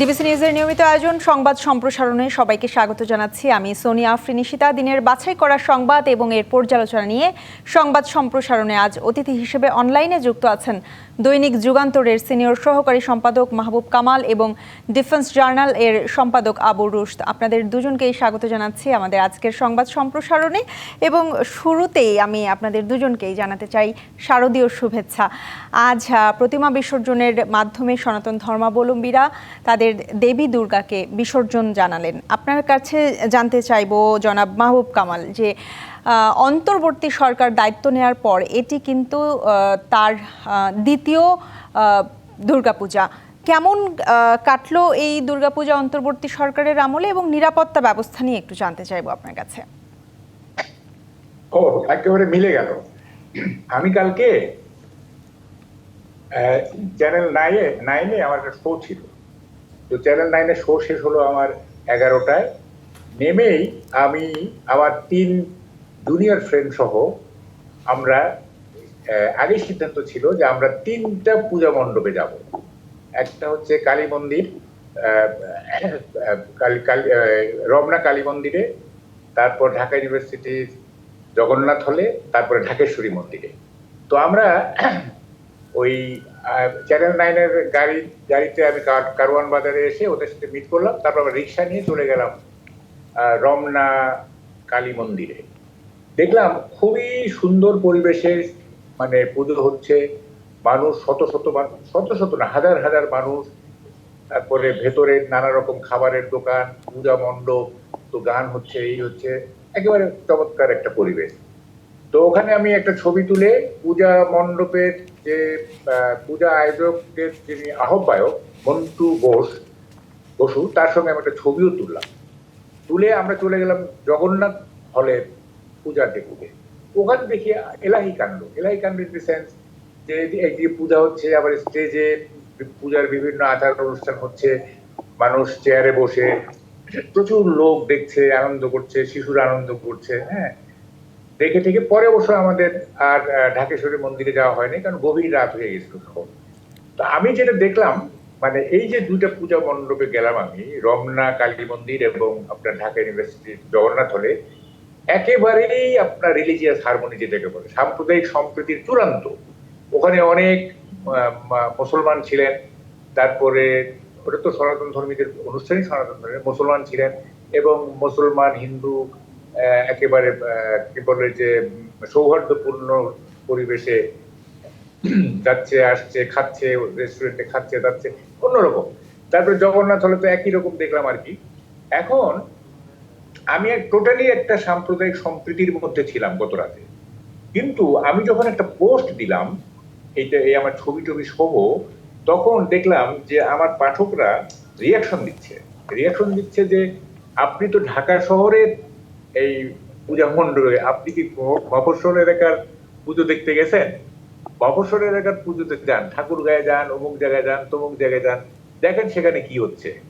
DBC নিউজের নিয়মিত আয়োজন, সংবাদ সম্প্রসারণে সবাইকে স্বাগত জানাচ্ছি। আমি সোনিয়া আফরিনিশিতা দিনের বাছাই করা সংবাদ এবং এর পর্যালোচনা নিয়ে সংবাদ সম্প্রসারণে আজ অতিথি হিসেবে অনলাইনে যুক্ত আছেন দৈনিক যুগান্তরের সিনিয়র সহকারী সম্পাদক মাহবুব কামাল এবং ডিফেন্স জার্নাল এর সম্পাদক আবু রুশদ। আপনাদের দুজনকেই স্বাগত জানাচ্ছি আমাদের আজকের সংবাদ সম্প্রসারণে এবং শুরুতেই আমি আপনাদের দুজনকেই জানাতে চাই শারদীয় শুভেচ্ছা। আজ প্রতিমা বিসর্জনের মাধ্যমে সনাতন ধর্মাবলম্বীরা তাদের দেবী দুর্গাকে বিসর্জন জানালেন। আপনার কাছে জানতে চাইব জনাব মাহবুব কামাল যে অন্তর্বর্তী সরকার দায়িত্ব নেওয়ার পর এটি কিন্তু তার দ্বিতীয় দুর্গাপূজা। কেমন কাটলো এই দুর্গাপূজা অন্তর্বর্তী সরকারের আমলে এবং নিরাপত্তা ব্যবস্থা নিয়ে একটু জানতে চাইব আপনার কাছে? ও, একেবারে মিলে গেল। আমি কালকে চ্যানেল নাইনে আমার একটা শো ছিল। তো চ্যানেল নাইনে শো শেষ হলো আমার এগারোটায়। নেমেই আমি, আমার তিন জুনিয়র ফ্রেন্ড সহ আমরা আগেই সিদ্ধান্ত ছিল যে আমরা তিনটা পূজা মণ্ডপে যাব। একটা হচ্ছে কালী মন্দির রমনা কালী মন্দিরে, তারপর ঢাকা ইউনিভার্সিটির জগন্নাথ হলে, তারপরে ঢাকেশ্বরী মন্দিরে। তো আমরা ওই চ্যানেল নাইনের গাড়ি, গাড়িতে আমি কার- কারওয়ান বাজারে এসে ওদের সাথে মিট করলাম, তারপর আমরা রিক্সা নিয়ে চলে গেলাম রমনা কালী মন্দিরে। দেখলাম খুবই সুন্দর পরিবেশে মানে পুজো হচ্ছে, মানুষ শত শত মানুষ শত শত না, হাজার হাজার মানুষ, তারপরে ভেতরে নানা রকম খাবারের দোকান, পূজা মণ্ডপ, তো গান হচ্ছে, এই হচ্ছে, একেবারে চমৎকার একটা পরিবেশ। তো ওখানে আমি একটা ছবি তুলে পূজা মণ্ডপের যে পূজা আয়োজকের যিনি আহ্বায়ক, মন্টু ঘোষ, বসু, তার সঙ্গে আমি একটা ছবিও তুললাম। তুলে আমরা চলে গেলাম জগন্নাথ হলের পূজার ডেপুতে ওখানে দেখি এলাহি কাণ্ড এলাহি কাণ্ড ইন দি সেন্স যে একদিকে পূজা হচ্ছে, আবার স্টেজে পূজার বিভিন্ন আচার অনুষ্ঠান হচ্ছে, মানুষ চেয়ারে বসে, প্রচুর লোক দেখছে, আনন্দ করছে, শিশুরা আনন্দ করছে হ্যাঁ। দেখে থেকে পরে অবশ্য আমাদের আর ঢাকেশ্বরী মন্দিরে যাওয়া হয়নি, কারণ গভীর রাত হয়ে গেছিল তখন। তো আমি যেটা দেখলাম মানে এই যে দুইটা পূজা মণ্ডপে গেলাম আমি, রমনা, কালী মন্দির এবং আপনার ঢাকা ইউনিভার্সিটির জগন্নাথ হলে, একেবারেই আপনার রিলিজিয়াস হারমোনি যেটাকে বলে, সাম্প্রদায়িক সম্প্রীতির চূড়ান্ত। ওখানে অনেক মুসলমান ছিলেন, তারপরে ওটা তো সনাতন ধর্মীদের, অনুষ্ঠানই সনাতন ধর্মের মুসলমান ছিলেন এবং মুসলমান, হিন্দু একেবারে কি বলে যে, সৌহার্দ্যপূর্ণ পরিবেশে যাচ্ছে, আসছে, খাচ্ছে রেস্টুরেন্টে খাচ্ছে, যাচ্ছে, অন্যরকম। তারপরে জগন্নাথ হলে তো একই রকম দেখলাম আর কি। এখন আমি টোটালি একটা সাম্প্রদায়িক সম্প্রীতির মধ্যে ছিলাম গত রাতে। কিন্তু আমি যখন একটা পোস্ট দিলাম, এইটা, এই আমার ছবি টবি সহ তখন দেখলাম যে আমার পাঠকরা রিয়াকশন দিচ্ছে। রিয়াকশন দিচ্ছে যে, আপনি তো ঢাকা শহরের এই পূজা মণ্ডলে আপনি কি ম- মফস্বল এলাকার পুজো দেখতে গেছেন? মফস্বল এলাকার পুজোতে যান, ঠাকুর গায়ে যান, অমুক জায়গায় যান, তমুক জায়গায় যান, দেখেন সেখানে কি হচ্ছে।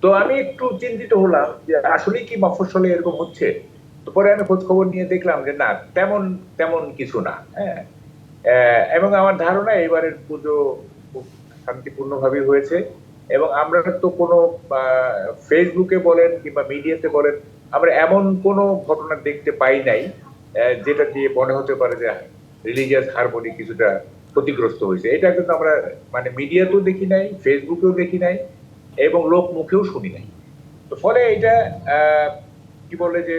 তো আমি একটু চিন্তিত হলাম যে আসলে কি মফস্বলে এরকম হচ্ছে? তো পরে আমি খোঁজ খবর নিয়ে দেখলাম যে না, তেমন তেমন কিছু না হ্যাঁ। এবং আমার ধারণা এবারের পুজো খুব শান্তিপূর্ণভাবেই হয়েছে। এবং আমরা তো কোনো ফেসবুকে বলেন কিংবা মিডিয়াতে বলেন আমরা এমন কোনো ঘটনা দেখতে পাই নাই যেটা দিয়ে মনে হতে পারে যে রিলিজিয়াস হারমোনি কিছুটা ক্ষতিগ্রস্ত হয়েছে। এটা কিন্তু আমরা মানে মিডিয়াতেও দেখি নাই, ফেসবুকেও দেখি নাই, এবং লোক মুখেও শুনি নাই। তো ফলে এটা কি বলে যে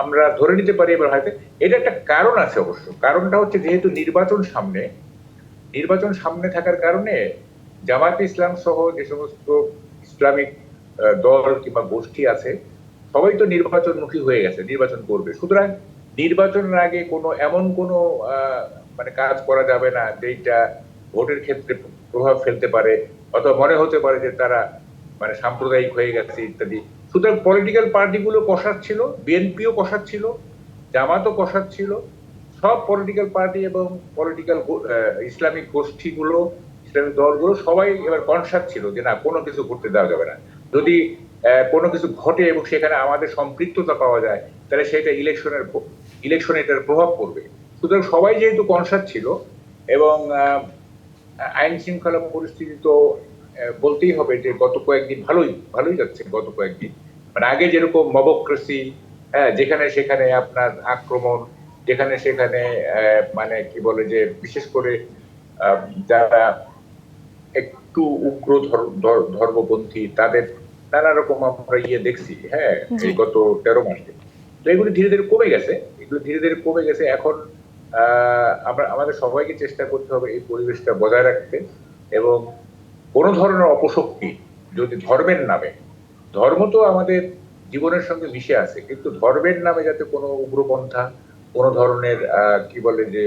আমরা ধরে নিতে পারি এবার হয়তো। এটা একটা কারণ আছে অবশ্য। কারণটা হচ্ছে যেহেতু নির্বাচন সামনে নির্বাচন সামনে থাকার কারণে জামাত ইসলাম সহ যে সমস্ত ইসলামিক দল কিংবা গোষ্ঠী আছে সবাই তো নির্বাচনমুখী হয়ে গেছে, নির্বাচন করবে। সুতরাং নির্বাচনের আগে কোনো, এমন কোনো মানে কাজ করা যাবে না যেটা ভোটের ক্ষেত্রে প্রভাব ফেলতে পারে অথবা মনে হতে পারে যে তারা মানে সাম্প্রদায়িক হয়ে গেছে ইত্যাদি। সুতরাং পলিটিক্যাল পার্টিগুলো কষাচ্ছিল বিএনপিও কষাচ্ছিল জামাতও কষাচ্ছিল সব পলিটিক্যাল পার্টি এবং পলিটিক্যাল ইসলামিক গোষ্ঠীগুলো, ইসলামিক দলগুলো সবাই এবার কনসাস ছিল যে না, কোনো কিছু করতে দেওয়া যাবে না। যদি কোনো কিছু ঘটে এবং সেখানে আমাদের সম্পৃক্ততা পাওয়া যায়, তাহলে সেটা ইলেকশনের ইলেকশনে এটার প্রভাব পড়বে। সুতরাং সবাই যেহেতু কনসাস ছিল এবং আইন শৃঙ্খলা পরিস্থিতি তো বলতেই হবে যে গত কয়েকদিন ভালোই ভালোই যাচ্ছে গত কয়েকদিন। মানে আগে যেরকম মবক্রেসি হ্যাঁ যেখানে সেখানে আপনার আক্রমণ, যেখানে সেখানে মানে কি বলে যে বিশেষ করে যারা একটু উগ্র ধর- ধর- ধর্মপন্থী, তাদের নানা রকম আমরা ইয়ে দেখছি হ্যাঁ এই গত তেরো মাসে। তো এগুলো ধীরে ধীরে কমে গেছে এগুলো ধীরে ধীরে কমে গেছে। এখন আমরা আমাদের সবাইকে চেষ্টা করতে হবে এই পরিবেশটা বজায় রাখতে এবং কোনো ধরনের অপশক্তি যদি ধর্মের নামে ধর্ম তো আমাদের জীবনের সঙ্গে মিশে আছে কিন্তু ধর্মের নামে যাতে কোনো উগ্রপন্থা কোনো ধরনের আহ, কি বলে যে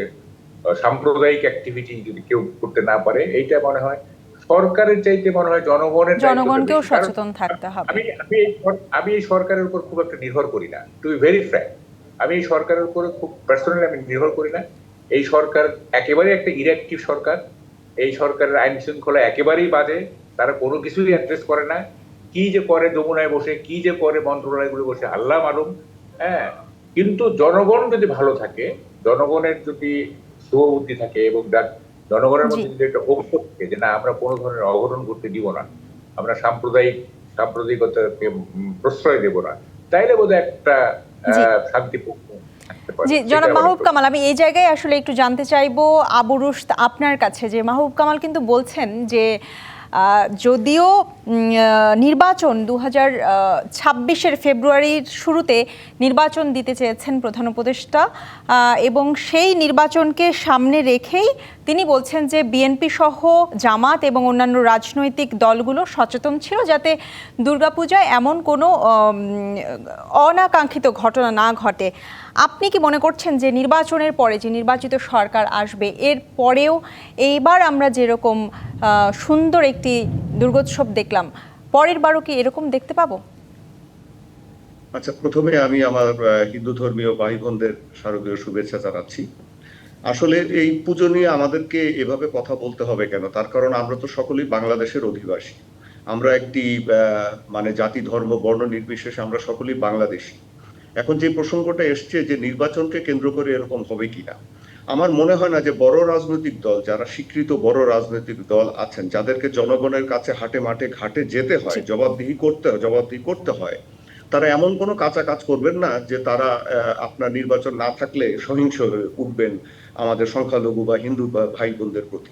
সাম্প্রদায়িক অ্যাক্টিভিটি যদি কেউ করতে না পারে এইটা মনে হয় সরকারের চাইতে মনে হয় জনগণের জনগণকেও সচেতন থাকতে হবে। আমি আমি আমি এই সরকারের উপর খুব একটা নির্ভর করি না টু বি ভেরি ফ্র্যাঙ্ক আমি এই সরকারের উপর খুব পার্সোনালি আমি নির্ভর করি না। এই সরকার একেবারে একটা ইরেক্টিভ সরকার। এই সরকারের আইন শৃঙ্খলা একেবারেই বাজে তারা কোনো কিছুই অ্যাড্রেস করে না। কি যে করে যমুনায় বসে কি যে করে মন্ত্রণালয়গুলো বসে আল্লাহ মালুম। হ্যাঁ কিন্তু জনগণ যদি ভালো থাকে জনগণের যদি শুভবুদ্ধি থাকে এবং যার- জনগণের মধ্যে যদি একটা ঐক্য থাকে যে না আমরা কোনো ধরনের অঘটন করতে দিব না। আমরা সাম্প্রদায়িক সাম্প্রদায়িকতাকে প্রশ্রয় দেব না। তাইলে বোধহয় একটা। শান্তিপূর্ণ জি জনাব মাহবুব কামাল আমি এই জায়গায় আসলে একটু জানতে চাইব আপনার কাছে যে মাহবুব কামাল কিন্তু বলছেন যে আহ, যদিও নির্বাচন দু হাজার ছাব্বিশের ফেব্রুয়ারির শুরুতে নির্বাচন দিতে চেয়েছেন প্রধান উপদেষ্টা আহ, এবং সেই নির্বাচনকে সামনে রেখেই তিনি বলছেন যে বিএনপি সহ জামাত এবং অন্যান্য রাজনৈতিক দলগুলো সচেতন ছিল যাতে দুর্গাপূজায় এমন কোনো অনাকাঙ্ক্ষিত ঘটনা না ঘটে। আপনি কি মনে করছেন যে নির্বাচনের পরে যে নির্বাচিত সরকার আসবে, এর পরেও এইবার আমরা যেরকম সুন্দর একটি দুর্গোৎসব দেখলাম, পরের বারও কি এরকম দেখতে পাবো? আচ্ছা প্রথমে আমি আমার হিন্দু ধর্মীয় ভাই বোনদের শুভেচ্ছা জানাচ্ছি। আসলে এই পুজো নিয়ে আমাদেরকে এভাবে কথা বলতে হবে কেন? তার কারণ আমরা তো সকলেই বাংলাদেশের অধিবাসী। আমরা একটি মানে জাতি ধর্ম বর্ণ নির্বিশেষে আমরা সকলেই বাংলাদেশী। এখন যে প্রসঙ্গটা এসছে যে নির্বাচনকে কেন্দ্র করে এরকম হবে কিনা? আমার মনে হয় না যে বড় রাজনৈতিক দল যারা স্বীকৃত বড় রাজনৈতিক দল আছেন যাদেরকে জনগণের কাছে হাটে মাঠে ঘাটে যেতে হয় জবাবদিহি করতে হয় জবাবদিহি করতে হয় তারা এমন কোনো কাঁচা কাজ করবেন না যে তারা আপনার নির্বাচন না থাকলে সহিংস হয়ে উঠবেন আমাদের সংখ্যালঘু বা হিন্দু ভাই বোনদের প্রতি।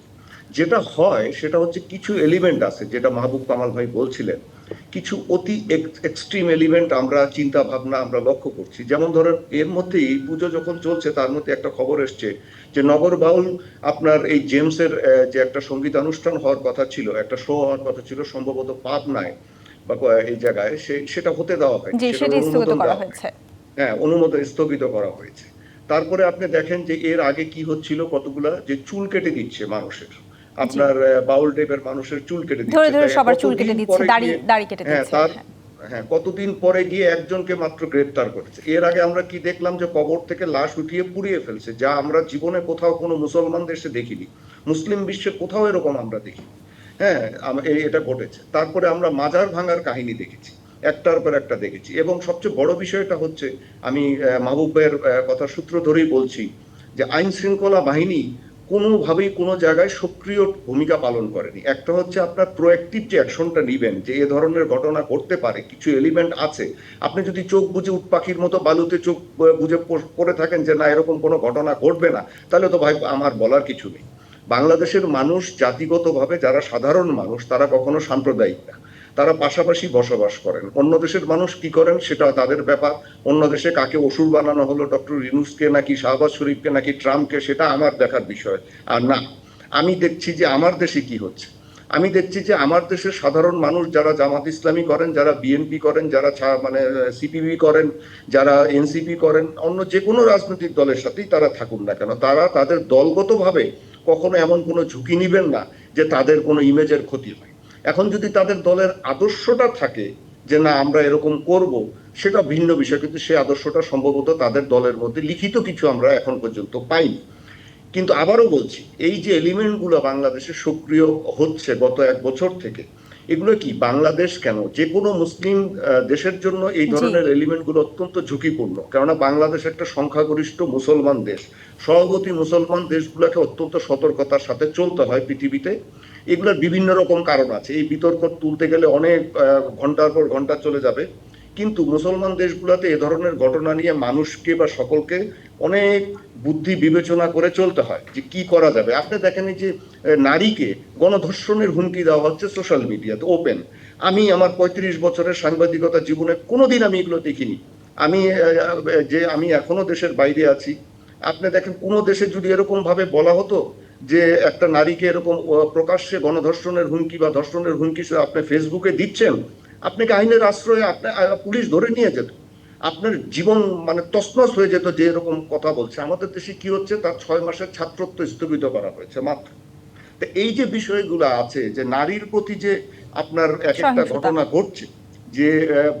যেটা হয় সেটা হচ্ছে কিছু এলিমেন্ট আছে যেটা মাহবুব কামাল ভাই বলছিলেন। কিছু অতি এক্সট্রিম এলিমেন্ট আমরা চিন্তা ভাবনা আমরা লক্ষ্য করছি। যেমন ধরেন এর মধ্যেই পুজো যখন চলছে তার মধ্যে একটা খবর এসছে যে নগর বাউল আপনার এই জেমসের যে একটা সঙ্গীতানুষ্ঠান হওয়ার কথা ছিল একটা শো হওয়ার কথা ছিল সম্ভবত পাবনায় বা এই জায়গায় সেটা হতে দেওয়া হয় হ্যাঁ অনুমোদন স্থগিত করা হয়েছে। তারপরে আপনি দেখেন যে এর আগে কি হচ্ছিল কতগুলা যে চুল কেটে দিচ্ছে মানুষের। আপনার বাউল টাইপের মানুষের চুল কেটে দিচ্ছে। ধরে ধরে সবার চুল কতদিন কেটে দিচ্ছে পরে দাড়ি গিয়ে- দাড়ি কেটে হ্যাঁ দিচ্ছে তার হ্যাঁ। হ্যাঁ কতদিন পরে গিয়ে একজনকে মাত্র গ্রেপ্তার করেছে। এর আগে আমরা কি দেখলাম যে কবর থেকে লাশ উঠিয়ে পুড়িয়ে ফেলছে যা আমরা জীবনে কোথাও কোনো মুসলমান দেশে দেখিনি। মুসলিম বিশ্বে কোথাও এরকম আমরা দেখি হ্যাঁ এটা ঘটেছে। তারপরে আমরা মাজার ভাঙার কাহিনী দেখেছি। একটার পর একটা দেখেছি। এবং সবচেয়ে বড় বিষয়টা হচ্ছে, আমি মাহবুবের মাহবুব কথা সূত্র ধরেই বলছি যে আইন শৃঙ্খলা বাহিনী কোনোভাবেই কোনো জায়গায় সক্রিয় ভূমিকা পালন করেনি। একটা হচ্ছে আপনার প্রোয়াক্টিভ যে অ্যাকশনটা নিবেন, যে এ ধরনের ঘটনা ঘটতে পারে, কিছু এলিমেন্ট আছে। আপনি যদি চোখ বুঝে উট পাখির মতো বালুতে চোখ বুঝে পড়ে থাকেন যে না, এরকম কোনো ঘটনা ঘটবে না, তাহলে তো ভাই আমার বলার কিছু নেই। বাংলাদেশের মানুষ জাতিগতভাবে যারা সাধারণ মানুষ, তারা কখনো সাম্প্রদায়িক না। তারা পাশাপাশি বসবাস করেন। অন্য দেশের মানুষ কি করেন সেটা তাদের ব্যাপার। অন্য দেশে কাকে অসুর বানানো হলো, ডক্টর রিনুসকে নাকি শাহবাজ শরীফকে নাকি ট্রাম্পকে, সেটা আমার দেখার বিষয়। আর না, আমি দেখছি যে আমার দেশে কি হচ্ছে। আমি দেখছি যে আমার দেশের সাধারণ মানুষ যারা জামাত ইসলামী করেন, যারা বিএনপি করেন, যারা মানে সিপিবি করেন, যারা এনসিপি করেন, অন্য যে কোনো রাজনৈতিক দলের সাথেই তারা থাকুন না কেন। তারা তাদের দলগতভাবে কখনো এমন কোনো ঝুঁকি নিবেন না যে তাদের কোনো ইমেজের ক্ষতি হয়। এখন যদি তাদের দলের আদর্শটা থাকে যে না, আমরা এরকম করব, সেটা ভিন্ন বিষয়, কিন্তু সেই আদর্শটা সম্ভবত তাদের দলের মধ্যে লিখিত কিছু আমরা এখন পর্যন্ত পাইনি। কিন্তু আবারও বলছি, এই যে এলিমেন্টগুলো বাংলাদেশে সক্রিয় হচ্ছে গত এক বছর থেকে এগুলো কি বাংলাদেশ কেন? যে কোনো মুসলিম দেশের জন্য এই। ধরনের এলিমেন্টগুলো অত্যন্ত ঝুঁকিপূর্ণ। কেননা বাংলাদেশ একটা সংখ্যাগরিষ্ঠ মুসলমান দেশ। সভাপতি মুসলমান দেশগুলোকে অত্যন্ত সতর্কতার সাথে চলতে হয় পৃথিবীতে। এগুলোর বিভিন্ন রকম কারণ আছে। এই বিতর্ক তুলতে গেলে অনেক ঘণ্টার পর ঘণ্টা চলে যাবে। কিন্তু মুসলমান দেশগুলোতে এ ধরনের ঘটনা নিয়ে মানুষকে বা সকলকে অনেক বুদ্ধি বিবেচনা করে চলতে হয় যে কি করা যাবে। আপনি দেখেন যে নারীকে গণধর্ষণের হুমকি দেওয়া হচ্ছে সোশ্যাল মিডিয়াতে, ওপেন। আমি আমার পঁয়ত্রিশ বছরের সাংবাদিকতা জীবনে কোনোদিন আমি এগুলো দেখিনি। আমি যে আমি এখনও দেশের বাইরে আছি। আপনি দেখেন কোনো দেশে যদি এরকম ভাবে বলা হতো যে একটা নারীকে এরকম প্রকাশ্যে গণধর্ষণের হুমকি বা ধর্ষণের হুমকি সে আপনি ফেসবুকে দিচ্ছেন আপনাকে আইনের আশ্রয়ে আপনি পুলিশ ধরে নিয়ে যেত। আপনার জীবন মানে তছনছ হয়ে যেত যে এরকম কথা বলছে। আমাদের দেশে কি হচ্ছে? তার ছয় মাসের ছাত্রত্ব স্থগিত করা হয়েছে মাত্র। তো এই যে বিষয়গুলো আছে যে নারীর প্রতি যে আপনার এক একটা ঘটনা ঘটছে যে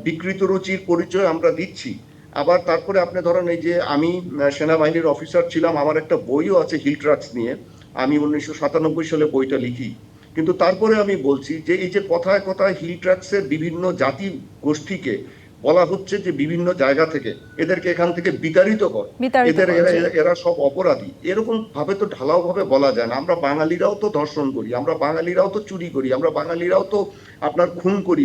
বিকৃত রুচির পরিচয় আমরা দিচ্ছি আবার তারপরে আপনি ধরেন এই যে আমি সেনাবাহিনীর অফিসার ছিলাম আমার একটা বইও আছে হিল ট্রাক্স নিয়ে। আমি উনিশশো সাতানব্বই সালে বইটা লিখি। কিন্তু তারপরে আমি বলছি যে এই যে কথায় কথায় হিল ট্রাক্সের বিভিন্ন জাতি গোষ্ঠীকে বলা হচ্ছে যে বিভিন্ন জায়গা থেকে এদেরকে এখান থেকে বিতাড়িত কর। এদের এরা সব অপরাধী। এরকম ভাবে তো ঢালাও ভাবে বলা যায় না। আমরা বাঙালিরাও তো ধর্ষণ করি আমরা বাঙালিরাও তো চুরি করি আমরা বাঙালিরাও তো আপনার খুন করি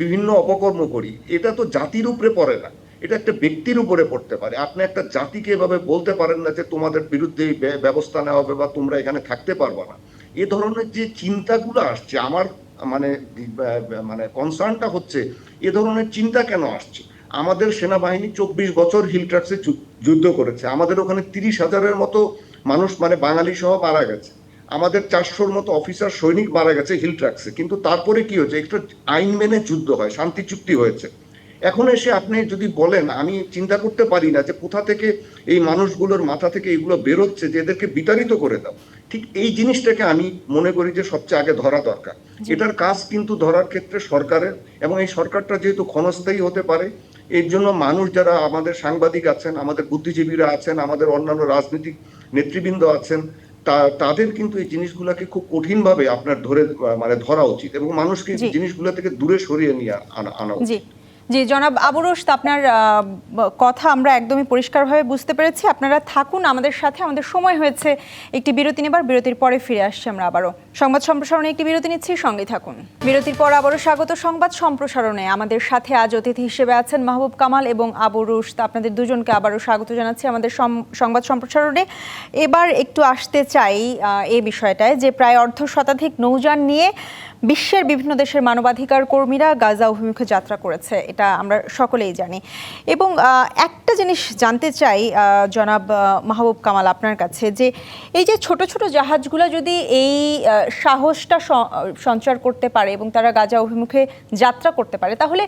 বিভিন্ন অপকর্ম করি। এটা তো জাতির উপরে পড়ে না। এটা একটা ব্যক্তির উপরে পড়তে পারে। আপনি একটা জাতিকে এভাবে বলতে পারেন না যে তোমাদের বিরুদ্ধে ব্যবস্থা নেওয়া হবে বা তোমরা এখানে থাকতে পারবে না। এ ধরনের যে চিন্তাগুলো আসছে, আমার মানে মানে কনসার্নটা হচ্ছে, এ ধরনের চিন্তা কেন আসছে? আমাদের সেনাবাহিনী চব্বিশ বছর হিল ট্রাক্সে যুদ্ধ করেছে। আমাদের ওখানে তিরিশ হাজারের মতো মানুষ মানে বাঙালি সহ মারা গেছে। আমাদের চারশোর মতো অফিসার সৈনিক মারা গেছে হিল ট্রাক্সে কিন্তু তারপরে কি হয়েছে? একটু আইন মেনে যুদ্ধ হয়, শান্তি চুক্তি হয়েছে। এখন এসে আপনি যদি বলেন আমি চিন্তা করতে পারি না যে কোথা থেকে এই মানুষগুলোর মাথা থেকে এগুলো বেরোচ্ছে যে এদেরকে বিতাড়িত করে দাও। ঠিক এই জিনিসটাকে আমি মনে করি যে সবচেয়ে আগে ধরা দরকার। এটার কাজ কিন্তু ধরার ক্ষেত্রে সরকারের এবং এই সরকারটা যেহেতু ক্ষণস্থায়ী হতে পারে এর জন্য মানুষ যারা আমাদের সাংবাদিক আছেন আমাদের বুদ্ধিজীবীরা আছেন আমাদের অন্যান্য রাজনৈতিক নেতৃবৃন্দ আছেন তা তাদের কিন্তু এই জিনিসগুলোকে খুব কঠিনভাবে আপনার ধরে মানে ধরা উচিত এবং মানুষকে। জিনিসগুলো থেকে দূরে সরিয়ে নিয়ে আনা আনা উচিত। জি, জনাব আবু আপনার কথা আমরা একদমই পরিষ্কারভাবে বুঝতে পেরেছি। আপনারা থাকুন আমাদের সাথে, আমাদের সময় হয়েছে একটি বিরতি নেবার, বিরতির পরে ফিরে আসছি আমরা আবারও। সংবাদ সম্প্রসারণে একটি বিরতি নিচ্ছি সঙ্গে থাকুন। বিরতির পর আবারও স্বাগত সংবাদ সম্প্রসারণে। আমাদের সাথে আজ অতিথি হিসেবে আছেন মাহবুব কামাল এবং আবু রুশদ। আপনাদের দুজনকে আবারও স্বাগত জানাচ্ছি আমাদের সংবাদ সম্প্রসারণে। এবার একটু আসতে চাই এ বিষয়টায় যে প্রায় অর্ধ শতাধিক নৌযান নিয়ে বিশ্বের বিভিন্ন দেশের মানবাধিকার কর্মীরা গাজা অভিমুখে যাত্রা করেছে, এটা আমরা সকলেই জানি। এবং একটা জিনিস জানতে চাই জনাব মাহবুব কামাল আপনার কাছে, যে এই যে ছোট ছোট জাহাজগুলো যদি এই সাহসটা সঞ্চার করতে পারে এবং তারা গাজা অভিমুখে যাত্রা করতে পারে, তাহলে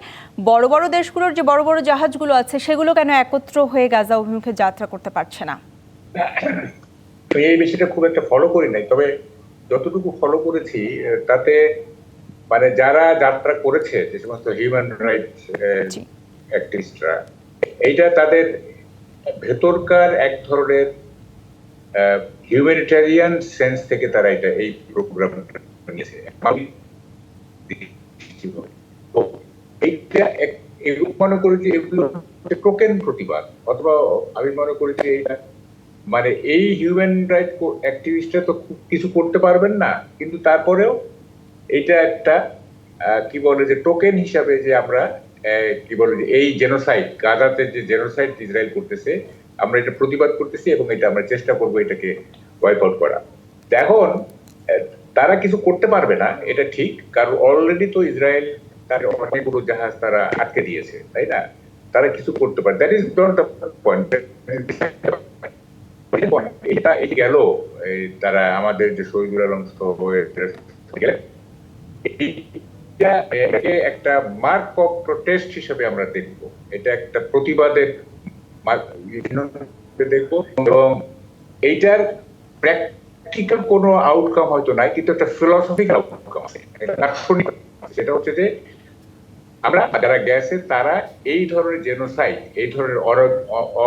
বড় বড় দেশগুলোর যে বড় বড় জাহাজগুলো আছে, সেগুলো কেন একত্র হয়ে গাজা অভিমুখে যাত্রা করতে পারছে না? এই বিষয়টা খুব একটা ফলো করি নাই, তবে যতটুকু ফলো করেছি তাতে মানে যারা যাত্রা করেছে যে সমস্ত হিউম্যান রাইটস অ্যাক্টিভিস্টরা এইটা তাদের ভেতরকার এক ধরনের হিউম্যানিটারিয়ান সেন্স থেকে তারা এটা এই প্রোগ্রাম নিয়েছে। এইটা মনে করি যে এগুলো টোকেন প্রতিবাদ অথবা আমি মনে করি যে এটা মানে এই হিউম্যান রাইট অ্যাক্টিভিস্টরা তো কিছু করতে পারবেন না, কিন্তু তারপরেও এটা একটা কি বলে যে টোকেন হিসাবে যে আমরা কি বলে যে এই জেনোসাইড গাজাতে যে জেনোসাইড ইসরায়েল করতেছে, আমরা এটা প্রতিবাদ করতেছি এবং এটা আমরা চেষ্টা করব এটাকে ওয়াইপ আউট করা। এখন তারা কিছু করতে পারবে না, এটা ঠিক, কারণ অলরেডি তো ইসরায়েল তার অনেকগুলো জাহাজ তারা আটকে দিয়েছে, তাই না? তারা কিছু করতে পারে that is not the point এটা এই গেল তারা আমাদের যে শহীদুল আলম একটা মার্ক অফ প্রোটেস্ট হিসেবে আমরা দেখব। এটা একটা প্রতিবাদের দেখব। এবং এইটার প্র্যাকটিক্যাল কোনো আউটকাম হয়তো নাই, কিন্তু একটা ফিলসফিক্যাল আউটকাম আছে দার্শনিক সেটা হচ্ছে যে, আমরা যারা গেছে, তারা এই ধরনের জেনোসাইড এই ধরনের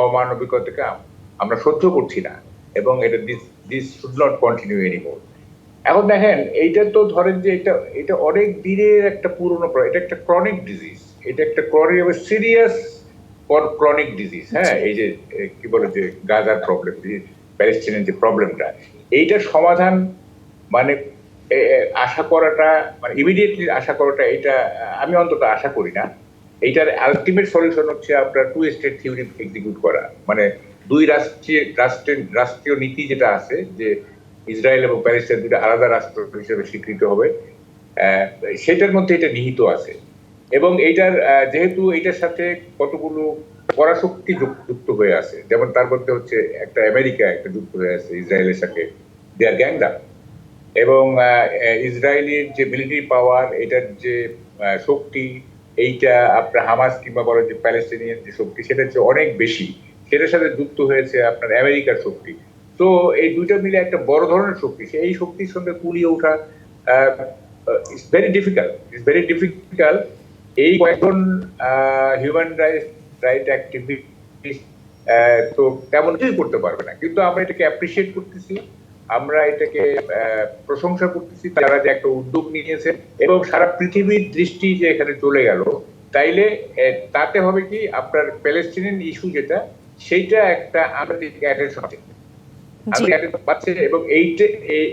অমানবিকতাকে আমরা সহ্য করছি না এবং এটা this this should not continue anymore এখন দেখেন এইটা তো ধরেন যে এটা এটা অনেক দিনের একটা পুরনো এটা একটা ক্রনিক ডিজিজ এটা একটা ক্রনিক সিরিয়াস ক্রনিক ডিজিজ হ্যাঁ? এই যে কি বলে যে গাজার প্রবলেম প্যালেস্টিনের যে প্রবলেমটা এইটার সমাধান মানে আশা করাটা মানে ইমিডিয়েটলি আশা করাটা এটা আমি অন্তত আশা করি না। এইটার আলটিমেট সলিউশন হচ্ছে আপনার টু স্টেট থিওরি এক্সিকিউট করা মানে দুই রাষ্ট্রীয়, রাষ্ট্রের, রাষ্ট্রীয় নীতি যেটা আছে যে ইসরায়েল এবং প্যালেস্টাইন দুটো আলাদা রাষ্ট্র হিসেবে স্বীকৃত হবে সেটার মধ্যে এটা নিহিত আছে। এবং এইটার যেহেতু এইটার সাথে কতগুলো পরাশক্তি যুক্ত হয়ে আছে, যেমন তার মধ্যে হচ্ছে একটা আমেরিকা একটা যুক্ত হয়ে আছে, ইসরায়েলের সাথে দেয়ার গ্যাংডাম এবং ইসরায়েলের যে মিলিটারি পাওয়ার, এটার যে শক্তি, এইটা আপনার হামাস কিংবা বলেন যে প্যালেস্টিনিয়ান যে শক্তি, সেটা হচ্ছে অনেক বেশি। সেটার সাথে যুক্ত হয়েছে আপনার আমেরিকার শক্তি। তো এই দুইটা মিলে একটা বড় ধরনের শক্তি, সেই শক্তির সঙ্গে কুলিয়ে ওঠা it's very difficult it's very difficult এই কয়েকজন হিউম্যান রাইট রাইট অ্যাক্টিভিস্ট তো তেমন কিছুই করতে পারবে না। কিন্তু আমরা এটাকে অ্যাপ্রিসিয়েট করতেছি, আমরা এটাকে প্রশংসা করতেছি, তারা যে একটা উদ্যোগ নিয়েছে, এবং সারা পৃথিবীর দৃষ্টি যে এখানে চলে গেল, তাইলে তাতে হবে কি, আপনার প্যালেস্টিনিয়ান ইস্যু যেটা সেইটা একটা পাচ্ছে এবং এই-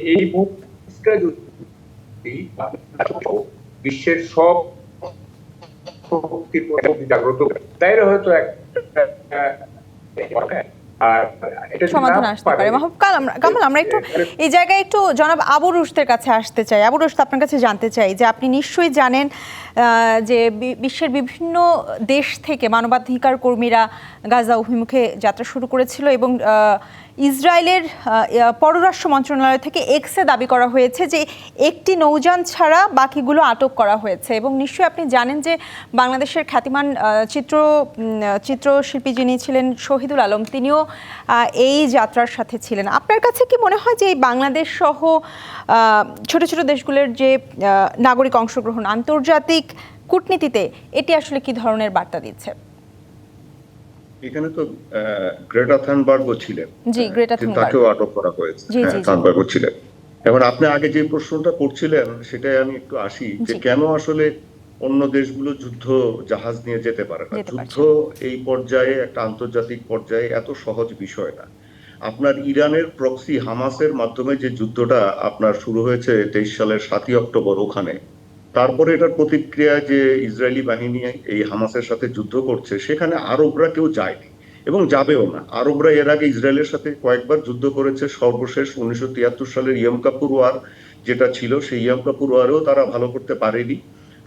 এই মুভটা যদি বিশ্বের সব শক্তির জাগ্রত তাই হয়তো একটা সমাধান আসতে পারে। মাহবুব আমরা কামাল আমরা একটু এই জায়গায় একটু জনাব আবু রুশদের কাছে আসতে চাই। আবু রুশদ আপনার কাছে জানতে চাই যে আপনি নিশ্চয়ই জানেন আহ, যে বিশ্বের বিভিন্ন দেশ থেকে মানবাধিকার কর্মীরা গাজা অভিমুখে যাত্রা শুরু করেছিল এবং আহ, ইসরায়েলের পররাষ্ট্র মন্ত্রণালয় থেকে এক্সে দাবি করা হয়েছে যে একটি নৌযান ছাড়া বাকিগুলো আটক করা হয়েছে। এবং নিশ্চয়ই আপনি জানেন যে বাংলাদেশের খ্যাতিমান চিত্র চিত্রশিল্পী যিনি ছিলেন শহীদুল আলম, তিনিও এই যাত্রার সাথে ছিলেন। আপনার কাছে কি মনে হয় যে এই বাংলাদেশ সহ ছোট ছোট দেশগুলোর যে নাগরিক অংশগ্রহণ আন্তর্জাতিক কূটনীতিতে এটি আসলে কি ধরনের বার্তা দিচ্ছে? এখানে তো গ্রেটা থানবার্গও ছিলেন। জি, গ্রেটা। তাকেও আটক করা হয়েছে। হ্যাঁ থানবার্গও ছিলেন। এখন আপনি আগে যে প্রশ্নটা করছিলেন সেটাই আমি একটু আসি যে কেন আসলে অন্য দেশগুলো যুদ্ধ জাহাজ নিয়ে যেতে পারে না। যুদ্ধ এই পর্যায়ে একটা আন্তর্জাতিক পর্যায়ে এত সহজ বিষয় না। আপনার ইরানের প্রক্সি হামাসের মাধ্যমে যে যুদ্ধটা আপনার শুরু হয়েছে তেইশ সালের সাতই অক্টোবর ওখানে তারপরে এটার প্রতিক্রিয়া যে ইসরায়েলি বাহিনী এই হামাসের সাথে যুদ্ধ করছে, সেখানে আরবরা কেউ যায়নি এবং যাবেও না। আরবরা এর আগে ইসরায়েলের সাথে কয়েকবার যুদ্ধ করেছে। সর্বশেষ উনিশশো তিয়াত্তর সালের ইয়ম কাপুর ওয়ার যেটা ছিল, সেই ইয়ম কাপুর ওয়ারেও তারা ভালো করতে পারেনি।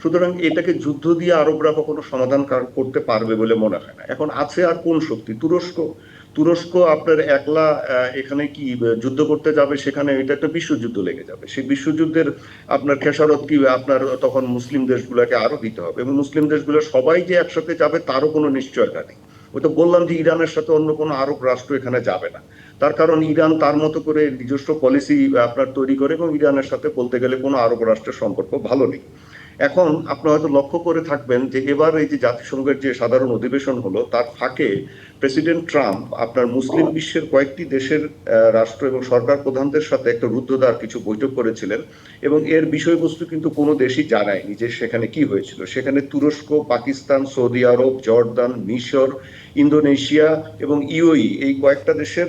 সুতরাং এটাকে যুদ্ধ দিয়ে আরবরা কখনো সমাধান করতে পারবে বলে মনে হয় না। এখন আছে আর কোন শক্তি? তুরস্ক। তুরস্ক আপনার একলা এখানে কি যুদ্ধ করতে যাবে? সেখানে এটা একটা বিশ্বযুদ্ধ লেগে যাবে। সেই বিশ্বযুদ্ধের আপনার খেসারত কি, আপনার তখন মুসলিম দেশগুলোকে আরও দিতে হবে। এবং মুসলিম দেশগুলো সবাই যে একসাথে যাবে, তারও কোনো নিশ্চয়তা নেই। ওই তো বললাম যে ইরানের সাথে অন্য কোনো আরব রাষ্ট্র এখানে যাবে না। তার কারণ ইরান তার মতো করে নিজস্ব পলিসি আপনার তৈরি করে এবং ইরানের সাথে বলতে গেলে কোনো আরব রাষ্ট্রের সম্পর্ক ভালো নেই। এখন আপনি হয়তো লক্ষ্য করে থাকবেন যে এবার এই যে জাতিসংঘের যে সাধারণ অধিবেশন হলো, তার ফাঁকে প্রেসিডেন্ট ট্রাম্প আপনার মুসলিম বিশ্বের কয়েকটি দেশের রাষ্ট্র এবং সরকার প্রধানদের সাথে একটা রুদ্ধদ্বার কিছু বৈঠক করেছিলেন এবং এর বিষয়বস্তু কিন্তু কোনো দেশই জানায়নি যে সেখানে কি হয়েছিল। সেখানে তুরস্ক, পাকিস্তান, সৌদি আরব, জর্দান, মিশর, ইন্দোনেশিয়া এবং ইউই এই কয়েকটা দেশের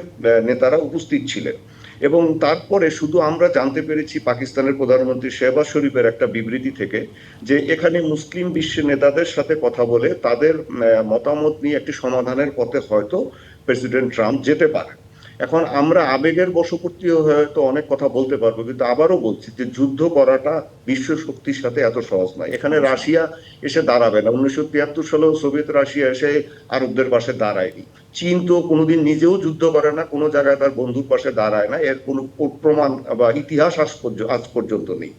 নেতারা উপস্থিত ছিলেন। এবং তারপরে শুধু আমরা জানতে পেরেছি পাকিস্তানের প্রধানমন্ত্রী শেহবাজ শরীফের একটা বিবৃতি থেকে যে এখানে মুসলিম বিশ্বের নেতাদের সাথে কথা বলে তাদের মতামত নিয়ে একটি সমাধানের পথে হয়তো প্রেসিডেন্ট ট্রাম্প যেতে পারে এখন আমরা আবেগের বশবর্তী হয়তো অনেক কথা বলতে পারব কিন্তু আবারও বলছি যে যুদ্ধ করাটা বিশ্ব শক্তির সাথে এত সহজ নয়। এখানে রাশিয়া এসে দাঁড়াবে না। উনিশশো তিয়াত্তর সালেও সোভিয়েত রাশিয়া এসে আরবদের পাশে দাঁড়ায়নি। চীন তো কোনোদিন নিজেও যুদ্ধ করে না কোনো জায়গায় তার বন্ধুর পাশে দাঁড়ায় না। এর কোনো প্রমাণ বা ইতিহাস আজ পর্যন্ত আজ পর্যন্ত নেই।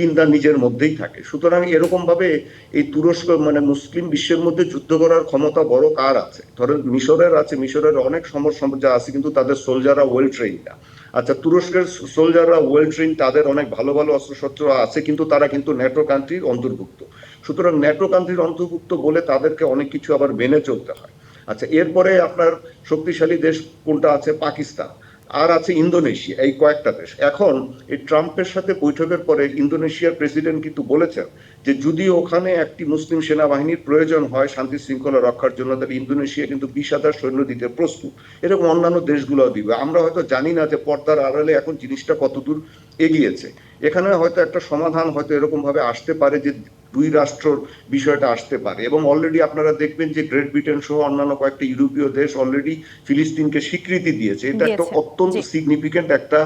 চীন তার নিজের মধ্যেই থাকে। সুতরাং এরকম ভাবে এই তুরস্ক মানে মুসলিম বিশ্বের মধ্যে যুদ্ধ করার ক্ষমতা বড় কার আছে? ধরেন মিশরের আছে, মিশরের অনেক সমস্যা আছে কিন্তু তাদের সোলজাররা ওয়েল ট্রেন না আচ্ছা তুরস্কের সোলজাররা ওয়েল ট্রেন তাদের অনেক ভালো ভালো অস্ত্রশস্ত্র আছে কিন্তু তারা কিন্তু ন্যাটো কান্ট্রির অন্তর্ভুক্ত। সুতরাং ন্যাটো কান্ট্রির অন্তর্ভুক্ত বলে তাদেরকে অনেক কিছু আবার মেনে চলতে হয়। আচ্ছা এরপরে আপনার শক্তিশালী দেশ কোনটা আছে? পাকিস্তান। আর আছে ইন্দোনেশিয়া, এই কয়েকটা দেশ। এখন এই ট্রাম্পের সাথে বৈঠকের পরে ইন্দোনেশিয়ার প্রেসিডেন্ট কিন্তু বলেছেন যে যদি ওখানে একটি মুসলিম সেনাবাহিনীর প্রয়োজন হয় শান্তি শৃঙ্খলা রক্ষার জন্য, তাহলে ইন্দোনেশিয়া কিন্তু বিশ হাজার সৈন্য দিতে প্রস্তুত। এরকম অন্যান্য দেশগুলো দিবে। আমরা হয়তো জানি না যে পর্দার আড়ালে এখন জিনিসটা কতদূর এগিয়েছে। এখানে হয়তো একটা সমাধান হয়তো এরকম ভাবে আসতে পারে যে দুই রাষ্ট্রর বিষয়টা আসতে পারে। এবং অলরেডি আপনারা দেখবেন যে গ্রেট ব্রিটেন সহ অন্যান্য কয়েকটা ইউরোপীয় দেশ অলরেডি ফিলিস্তিনকে স্বীকৃতি দিয়েছে। এটা একটা অত্যন্ত সিগনিফিকেন্ট একটা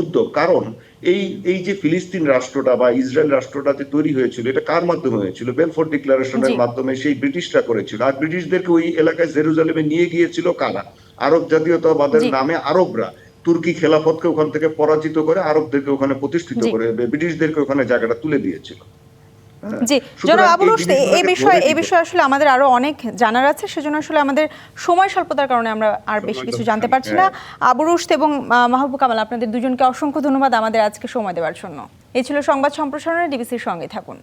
উদ্যোগ। কারণ এই এই যে ফিলিস্তিন রাষ্ট্রটা বা ইসরায়েল রাষ্ট্রটা যে তৈরি হয়েছিল এটা কার মাধ্যমে হয়েছিল? বেলফোর ডিক্লারেশনের মাধ্যমে সেই ব্রিটিশরা করেছিল। আর ব্রিটিশদেরকে ওই এলাকায় জেরুজালেমে নিয়ে গিয়েছিল কারা? আরব জাতীয়তাবাদের নামে আরবরা। তুর্কি খেলাফতকে ওখান থেকে পরাজিত করে আরবদেরকে ওখানে প্রতিষ্ঠিত করে ব্রিটিশদেরকে ওখানে জায়গাটা তুলে দিয়েছিল। জি সুতরাং জনাব আবুল এই বিষয়ে এই বিষয়ে আসলে আমাদের আরও অনেক জানার আছে সেজন্য আসলে আমাদের সময় স্বল্পতার কারণে আমরা আর বেশি কিছু জানতে পারছি না। আবুল এবং মাহবুব কামাল আপনাদের দুজনকে অসংখ্য ধন্যবাদ আমাদের আজকে সময় দেওয়ার জন্য। এই ছিল সংবাদ সম্প্রসারণে ডিবিসির সঙ্গে থাকুন।